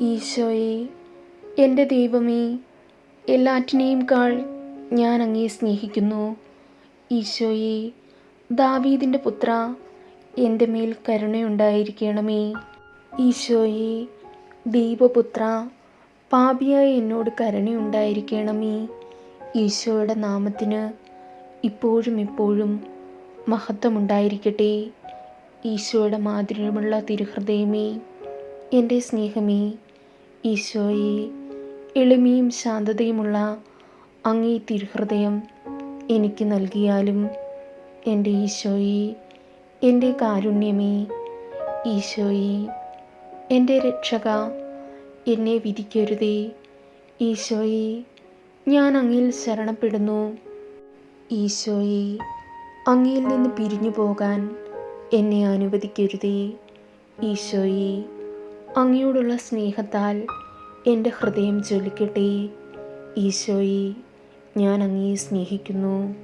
ഈശോയെ എന്റെ ദൈവമേ എല്ലാറ്റിനെയും കാൾ ഞാൻ അങ്ങേ സ്നേഹിക്കുന്നു. ഈശോയെ ദാവീദിന്റെ പുത്ര എന്റെ മേൽ കരുണയുണ്ടായിരിക്കണമേ. ഈശോയെ ദൈവപുത്ര പാപിയായ എന്നോട് കരുണയുണ്ടായിരിക്കണമേ. ഈശോയുടെ നാമത്തിന് ഇപ്പോഴും ഇപ്പോഴും മഹത്വമുണ്ടായിരിക്കട്ടെ. ഈശോയുടെ മാധുര്യമുള്ള തിരുഹൃദയമേ എന്റെ സ്നേഹമേ. ഈശോയെ എളിമയും ശാന്തതയുമുള്ള അങ്ങേ തിരുഹൃദയം എനിക്ക് നൽകിയാലും എന്റെ ഈശോയെ എന്റെ കാരുണ്യമേ ഈശോയെ എന്റെ രക്ഷക എന്നെ വിധിക്കരുതേ ഈശോയെ ഞാൻ അങ്ങിൽ ശരണപ്പെടുന്നു. ഈശോയെ അങ്ങിൽ നിന്ന് പിരിഞ്ഞു പോകാൻ എന്നെ അനുവദിക്കരുതേ ഈശോയെ. അങ്ങയോടുള്ള സ്നേഹത്താൽ എന്റെ ഹൃദയം ജ്വലിക്കട്ടെ. ഈശോയെ ഞാൻ അങ്ങയെ സ്നേഹിക്കുന്നു.